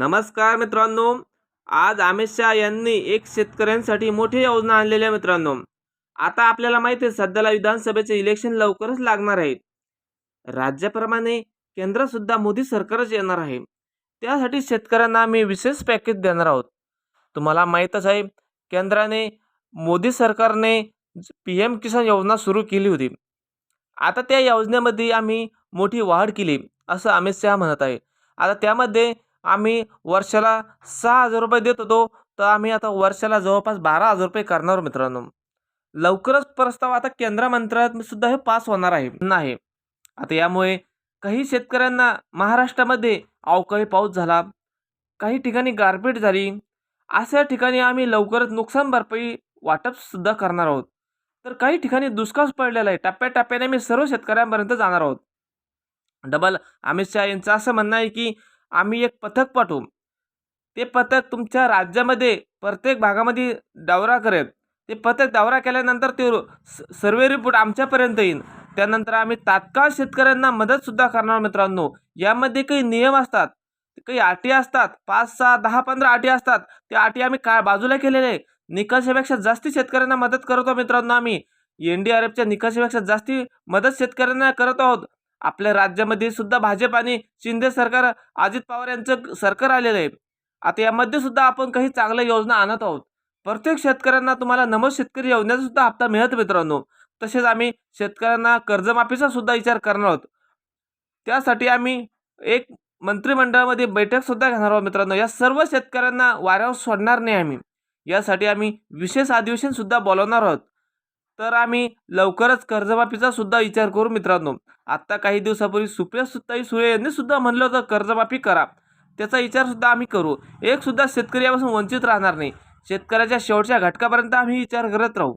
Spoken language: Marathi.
नमस्कार मित्रांनो आज अमित शहा यांनी एक शेतकऱ्यांसाठी मोठी योजना आणलेली आहे मित्रांनो. आता आपल्याला माहिती आहे सध्याला विधानसभेचे इलेक्शन लवकरच लागणार आहे राज्याप्रमाणे केंद्रसुद्धा मोदी सरकारच येणार आहे. त्यासाठी शेतकऱ्यांना आम्ही विशेष पॅकेज देणार आहोत. तुम्हाला माहीतच आहे केंद्राने मोदी सरकारने पी एम किसान योजना सुरू केली होती. आता त्या योजनेमध्ये आम्ही मोठी वाढ केली असं अमित शहा म्हणत आहे. आता त्यामध्ये आम्ही वर्षाला सहा हजार रुपये देत होतो. तर आम्ही आता वर्षाला जवळपास बारा हजार रुपये करणार आहोत मित्रांनो. लवकरच प्रस्ताव आता केंद्र मंत्रालयात सुद्धा हे पास होणार आहे नाही. आता यामुळे काही शेतकऱ्यांना महाराष्ट्रामध्ये अवकाळी पाऊस झाला. काही ठिकाणी गारपीट झाली. अशा ठिकाणी आम्ही लवकरच नुकसान भरपाई वाटपसुद्धा करणार आहोत. तर काही ठिकाणी दुष्काळ पडलेला आहे. टप्प्याटप्प्याने आम्ही सर्व शेतकऱ्यांपर्यंत जाणार आहोत. डबल अमित शहा यांचं असं म्हणणं आहे की आम्ही एक पथक पाठवू. ते पथक तुमच्या राज्यामध्ये प्रत्येक भागामध्ये दौरा करेल. ते पथक दौरा केल्यानंतर ते स- सर्वे रिपोर्ट आमच्यापर्यंत येईल. त्यानंतर आम्ही तात्काळ शेतकऱ्यांना मदतसुद्धा करणार मित्रांनो. यामध्ये काही नियम असतात काही अटी असतात पाच सहा दहा पंधरा अटी असतात. त्या अटी आम्ही का बाजूला केलेल्या आहे निकषापेक्षा जास्ती शेतकऱ्यांना मदत करतो मित्रांनो आम्ही. एन डी आर एफच्या निकषापेक्षा जास्ती मदत शेतकऱ्यांना करत आहोत. आपल्या राज्यामध्ये सुद्धा भाजप आणि शिंदे सरकार अजित पवार यांचं सरकार आलेलं आहे. आता यामध्ये सुद्धा आपण काही चांगल्या योजना आणत आहोत. प्रत्येक शेतकऱ्यांना तुम्हाला नमो शेतकरी योजनेचा सुद्धा हप्ता मिळत मित्रांनो. तसेच आम्ही शेतकऱ्यांना कर्जमाफीचा सुद्धा विचार करणार आहोत. त्यासाठी आम्ही एक मंत्रिमंडळामध्ये बैठक सुद्धा घेणार आहोत मित्रांनो. या सर्व शेतकऱ्यांना वाऱ्यावर सोडणार नाही आम्ही. यासाठी आम्ही विशेष अधिवेशन सुद्धा बोलवणार आहोत. तर आम्ही लवकरच कर्जमाफीचा सुद्धा विचार करू मित्रांनो. आत्ता काही दिवसापूर्वी सुप्रिया सुताई सुळे यांनी सुद्धा म्हणलं होतं कर्जमाफी करा. त्याचा विचार सुद्धा आम्ही करू. एक सुद्धा शेतकरी यापासून वंचित राहणार नाही. शेतकऱ्याच्या शेवटच्या घटकापर्यंत आम्ही विचार करत राहू.